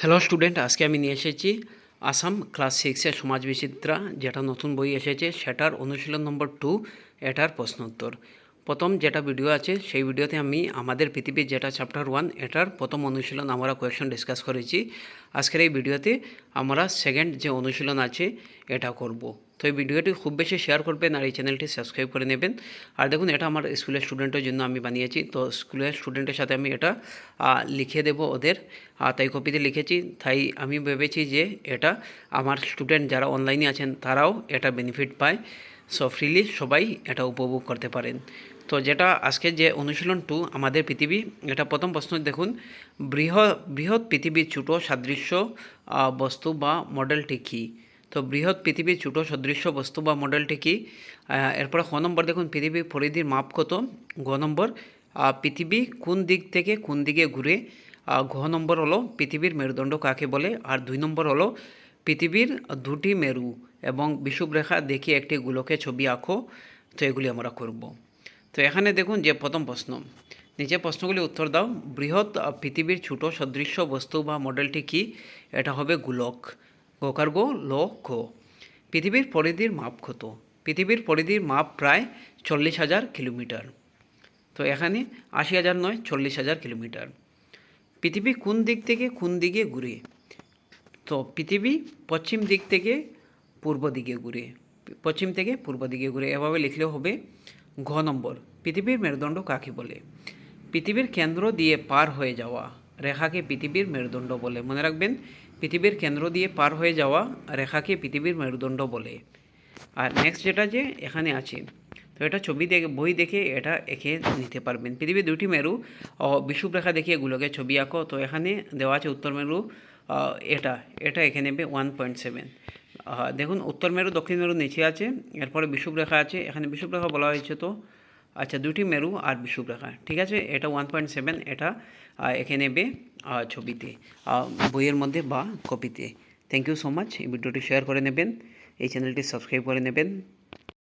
Hello student আজকে আমি নিয়ে এসেছি আসাম ক্লাস সিক্সের সমাজ বিচিত্রা, যেটা নতুন বই এসেছে, সেটার অনুশীলন নম্বর টু এটার প্রশ্নোত্তর। প্রথম যেটা ভিডিও আছে, সেই ভিডিওতে আমি আমাদের পৃথিবীর যেটা চ্যাপ্টার ওয়ান এটার প্রথম অনুশীলন আমরা কোয়েশন ডিসকাস করেছি। আজকের এই ভিডিওতে আমরা সেকেন্ড যে অনুশীলন আছে, এটা করব। তো এই ভিডিওটি খুব বেশি শেয়ার করবেন আর এই চ্যানেলটি সাবস্ক্রাইব করে নেবেন। আর দেখুন, এটা আমার স্কুলের স্টুডেন্টের জন্য আমি বানিয়েছি। তো স্কুলের স্টুডেন্টের সাথে আমি এটা লিখে দেব ওদের। তাই কপিতে লিখেছি। তাই আমি ভেবেছি যে এটা আমার স্টুডেন্ট যারা অনলাইনে আছেন, তারাও এটা বেনিফিট পায়। সো ফ্রিলি সবাই এটা উপভোগ করতে পারেন। তো যেটা আজকে যে অনুশীলন টু আমাদের পৃথিবী, এটা প্রথম প্রশ্ন দেখুন বৃহৎ বৃহৎ পৃথিবীর ছোটো সাদৃশ্য বস্তু বা মডেলটি কী? তো বৃহৎ পৃথিবীর ছোটো সদৃশ্য বস্তু বা মডেলটি কী? এরপরে খ নম্বর দেখুন, পৃথিবীর পরিধির মাপ কত? গ নম্বর পৃথিবী কোন দিক থেকে কোন দিকে ঘুরে? ঘ নম্বর হলো পৃথিবীর মেরুদণ্ড কাকে বলে? আর দুই নম্বর হলো পৃথিবীর দুটি মেরু এবং বিষুবরেখা দেখিয়ে একটি গোলকে ছবি আঁকো। তো এগুলি আমরা করব। তো এখানে দেখুন যে প্রথম প্রশ্ন। নিচে প্রশ্নগুলি উত্তর দাও। বৃহৎ পৃথিবীর ছোট সদৃশ্য বস্তু বা মডেলটি কি? এটা হবে গোলক। গোকার গো ল ক পৃথিবীর পরিধির মাপ কত? পৃথিবীর পরিধির মাপ প্রায় চল্লিশ হাজার কিলোমিটার। তো এখানে আশি হাজার নয়, চল্লিশ হাজার কিলোমিটার। পৃথিবী কোন দিক থেকে কোন দিকে ঘুরে? তো পৃথিবী পশ্চিম দিক থেকে পূর্ব দিকে ঘুরে। পশ্চিম থেকে পূর্ব দিকে ঘুরে। এভাবে লিখলেও হবে ঘ নম্বর। পৃথিবীর মেরুদণ্ড কাকে বলে? পৃথিবীর কেন্দ্র দিয়ে পার হয়ে যাওয়া রেখাকে পৃথিবীর মেরুদণ্ড বলে। মনে রাখবেন পৃথিবীর কেন্দ্র দিয়ে পার হয়ে যাওয়া রেখাকে পৃথিবীর মেরুদণ্ড বলে। আর নেক্সট যেটা যে এখানে আছে, তো এটা ছবি দেখে, বই দেখে এটা এঁকে নিতে পারবেন। পৃথিবীর দুটি মেরু ও বিষুবরেখা দেখিয়ে এগুলোকে ছবি আঁকো। তো এখানে দেওয়া আছে উত্তর মেরু এটা এটা এখানে নেবে ওয়ান পয়েন্ট সেভেন দেখুন, উত্তর মেরু, দক্ষিণ মেরু নিচে আছে, এরপরে বিষুবরেখা আছে। এখানে বিষুবরেখা বলা হয়েছে তো। আচ্ছা দুটি মেরু আর বিষুবরেখা ঠিক আছে? এটা ওয়ান পয়েন্ট সেভেন এটা এখানে নেবে। ছবিতে বইয়ের মধ্যে বা কপিতে। থ্যাংক ইউ সো মাচ এই ভিডিওটি শেয়ার করে নেবেন। এই চ্যানেলটি সাবস্ক্রাইব করে নেবেন।